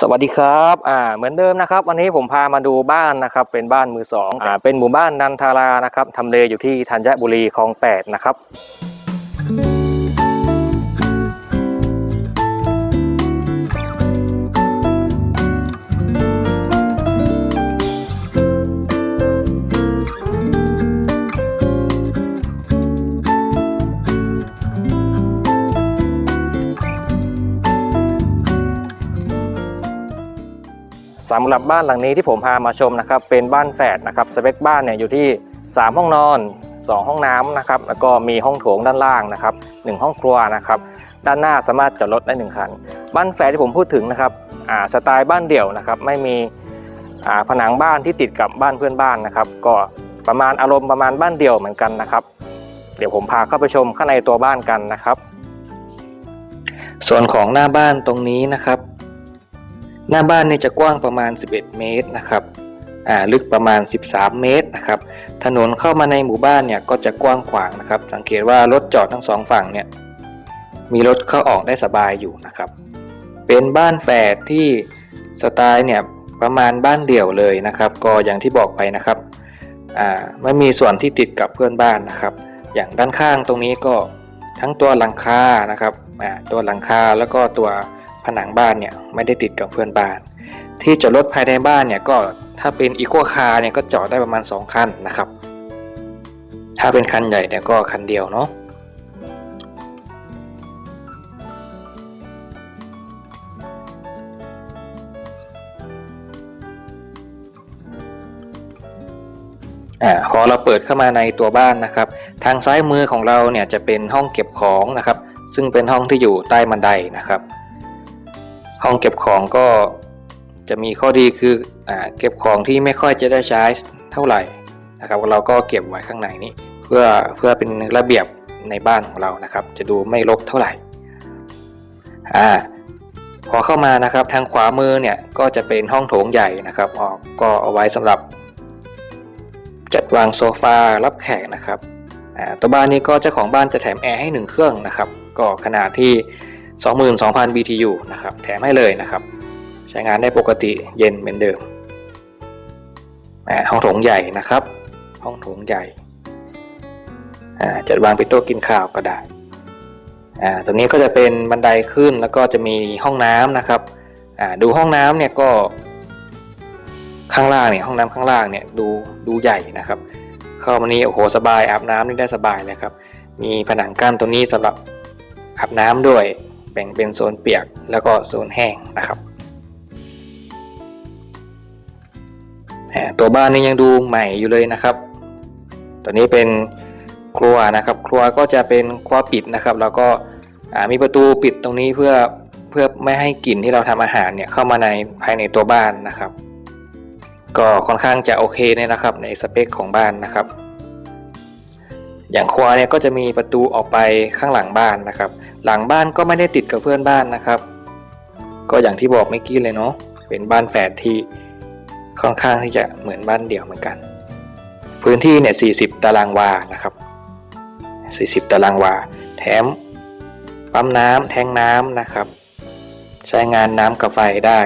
สวัสดีครับอ่าเหมือนเดิมนะครับ วันนี้ผมพามาดูบ้านนะครับ เป็นบ้านมือสองอ่าเป็นหมู่บ้านนันทารานะครับทำเลอยู่ที่ธัญบุรีคลองแปดนะครับ สำหรับบ้านหลังนี้ที่ผมพามาชมนะครับเป็นบ้านแฝดนะครับสเปคบ้านเนี่ยอยู่ที่ 3 ห้องนอน 2 ห้องน้ำนะครับแล้วก็มีห้องโถงด้านล่างนะครับ1ห้องครัวนะครับด้านหน้าสามารถจอดรถได้ 1 คัน บ้านแฝดที่ผมพูดถึงนะครับสไตล์บ้านเดี่ยวนะครับไม่มีผนังบ้านที่ติดกับบ้านเพื่อนบ้านนะครับ ก็ประมาณอารมณ์ประมาณบ้านเดี่ยวเหมือนกันนะครับ เดี๋ยวผมพาเข้าไปชมข้างในตัวบ้านกันนะครับ ส่วนของหน้าบ้านตรงนี้นะครับ น้าบ้านเนี่ยจะกว้างประมาณ 11 เมตรนะครับอ่าลึกประมาณ 13 เมตรนะครับ ถนนเข้ามาในหมู่บ้านเนี่ยก็จะกว้างขวางนะครับ สังเกตว่ารถจอดทั้งสองฝั่งเนี่ยมีรถเข้าออกได้สบายอยู่นะครับ เป็นบ้านแฝดที่สไตล์เนี่ยประมาณบ้านเดี่ยวเลยนะครับ ก็อย่างที่บอกไปนะครับอ่าไม่มีส่วนที่ติดกับเพื่อนบ้านนะครับ อย่างด้านข้างตรงนี้ก็ทั้งตัวหลังคานะครับอ่าตัวหลังคาแล้วก็ตัว ผนังบ้านเนี่ยไม่ได้ติดกับเพื่อนบ้าน ที่จอดรถภายในบ้านเนี่ยก็ถ้าเป็นอีโคคาร์เนี่ยก็จอดได้ประมาณ 2 คันนะครับ ถ้าเป็นคันใหญ่เนี่ยก็คันเดียวเนาะอ่าพอเราเปิดเข้ามาในตัวบ้านนะครับ ทางซ้ายมือของเราเนี่ยจะเป็นห้องเก็บของนะครับ ซึ่งเป็นห้องที่อยู่ใต้บันไดนะครับ ห้องเก็บของก็จะมีข้อดีคืออเก็บของที่ไม่ค่อยจะได้ใช้เท่าไหร่นะครับเราก็เก็บไว้ข้างในนี้ เพื่อเพื่อเป็นระเบียบในบ้านของเรานะครับ จะดูไม่รกเท่าไหร่อ่าพอเข้ามานะครับทางขวามือเนี่ยก็จะเป็นห้องโถงใหญ่นะครับออกก็เอาไว้สำหรับ จัดวางโซฟารับแขกนะครับตัวบ้านนี้ก็เจ้าของบ้านจะแถมแอร์ให้ 1 เครื่องนะครับ ก็ขนาดที่ 22,000 BTU นะครับ แถมให้เลยนะครับ ใช้งานได้ปกติเย็นเหมือนเดิมอ่าห้องโถงใหญ่นะครับ ห้องโถงใหญ่อ่าจัดวางเป็นโต๊ะกินข้าวก็ได้อ่าตรงนี้ก็จะเป็นบันไดขึ้นแล้วก็จะมีห้องน้ำนะครับอ่าดูห้องน้ำเนี่ยก็ข้างล่างเนี่ยห้องน้ำข้างล่างเนี่ยดูดูใหญ่นะครับ เข้ามานี้โอ้โหสบายอาบน้ำนี่ได้สบายเลยครับ มีผนังกั้นตัวนี้สำหรับอาบน้ำด้วย แบ่งเป็นโซนเปียกแล้วก็โซนแห้งนะครับตัวบ้านนี่ยังดูใหม่อยู่เลยนะครับ ตัวนี้เป็นครัวนะครับ ครัวก็จะเป็นครัวปิดนะครับ แล้วก็มีประตูปิดตรงนี้เพื่อเพื่อไม่ให้กลิ่นที่เราทำอาหารเนี่ยเข้ามาในภายในตัวบ้านนะครับ ก็ค่อนข้างจะโอเคเนี่ยนะครับ ในสเปคของบ้านนะครับ อย่างครัวเนี่ยก็จะมีประตูออกไปข้างหลังบ้านนะครับ หลังบ้านก็ไม่ได้ติดกับเพื่อนบ้านนะครับ ก็อย่างที่บอกเมื่อกี้เลยเนาะเป็นบ้านแฝดที่ค่อนข้างที่จะเหมือนบ้านเดี่ยวเหมือนกัน พื้นที่เนี่ย 40 ตารางวานะครับ 40 ตารางวา แถมปั๊มน้ำแทงน้ำนะครับ ใช้งานน้ำกับไฟได้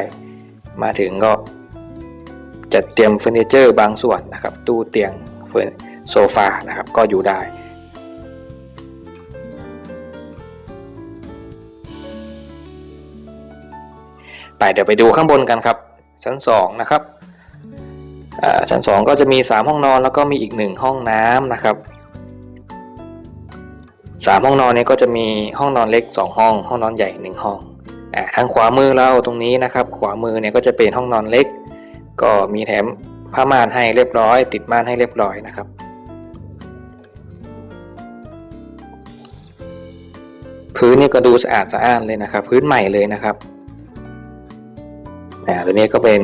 มาถึงก็จัดเตรียมเฟอร์นิเจอร์บางส่วนนะครับ ตู้เตียงเฟอร์ โซฟานะครับก็อยู่ได้ไปเดี๋ยวไปดูข้างบนกันครับ ชั้น 2 นะครับชั้น 2 ก็จะมี 3 ห้องนอนแล้วก็มีอีก 1 ห้องน้ำนะครับ 3 ห้องนอนนี้ก็จะมีห้องนอนเล็ก 2 ห้อง ห้องนอนใหญ่ 1 ห้องอทางขวามือเราตรงนี้นะครับ ขวามือเนี่ยก็จะเป็นห้องนอนเล็ก ก็มีแถมผ้าม่านให้เรียบร้อย ติดม่านให้เรียบร้อยนะครับ พื้นนี่ก็ดูสะอาดสะอ้านเลยนะครับ พื้นใหม่เลยนะครับอ่าตัวนี้ก็เป็น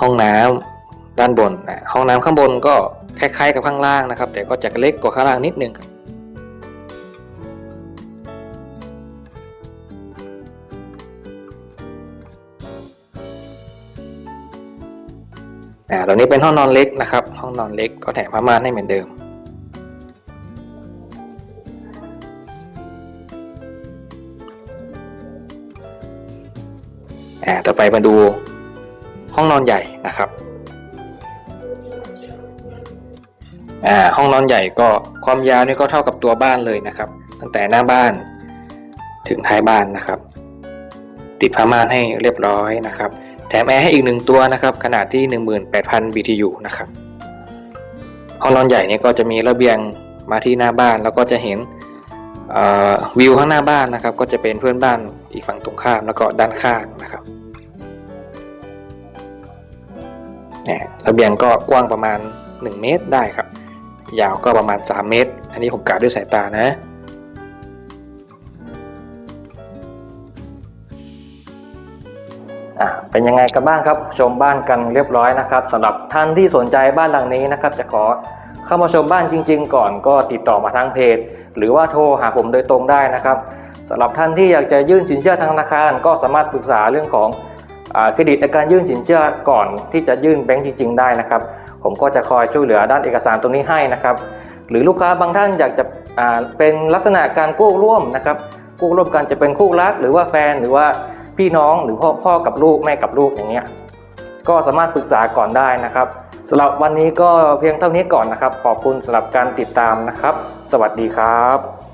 ห้องน้ำด้านบนอ่าห้องน้ำข้างบนก็คล้ายๆกับข้างล่างนะครับ แต่ก็จะเล็กกว่าข้างล่างนิดนึงอ่าตัวนี้เป็นห้องนอนเล็กนะครับ ห้องนอนเล็กก็แถมผ้าม่านให้เหมือนเดิม อ่าต่อไปมาดูห้องนอนใหญ่นะครับอ่าห้องนอนใหญ่ก็ความยาวนี่ก็เท่ากับตัวบ้านเลยนะครับ ตั้งแต่หน้าบ้านถึงท้ายบ้านนะครับ ติดผ้าม่านให้เรียบร้อยนะครับ แถมแอร์ให้อีกหนึ่งตัวนะครับ ขนาดที่ 18,000 BTU นะครับห้องนอนใหญ่นี่ก็จะมีระเบียงมาที่หน้าบ้านแล้วก็จะเห็น วิวข้างหน้าบ้านนะครับ ก็จะเป็นเพื่อนบ้านอีกฝั่งตรงข้ามแล้วก็ด้านข้างนะครับเนี่ยระเบียงก็กว้างประมาณ 1 เมตรได้ครับ ยาวก็ประมาณ 3 เมตร อันนี้ผมกะด้วยสายตานะอะเป็นยังไงกันบ้างครับชมบ้านกันเรียบร้อยนะครับสำหรับท่านที่สนใจบ้านหลังนี้นะครับ จะขอ เข้ามาชมบ้านจริง ๆ ก่อนก็ติดต่อมาทางเพจ หรือว่าโทรหาผมโดยตรงได้นะครับสำหรับท่านที่อยากจะยื่นสินเชื่อทางธนาคาร ก็สามารถปรึกษาเรื่องของเครดิตในการยื่นสินเชื่อก่อนที่จะยื่นแบงก์จริง ๆ ได้นะครับ ผมก็จะคอยช่วยเหลือด้านเอกสารตรงนี้ให้นะครับ หรือลูกค้าบางท่านอยากจะเป็นลักษณะการกู้ร่วมนะครับกู้ร่วมกันจะเป็นคู่รัก หรือว่าแฟนหรือว่าพี่น้องหรือพ่อพ่อกับลูกแม่กับลูกอย่างเงี้ย ก็สามารถปรึกษาก่อนได้นะครับสำหรับวันนี้ก็เพียงเท่านี้ก่อนนะครับ ขอบคุณสำหรับการติดตามนะครับ สวัสดีครับ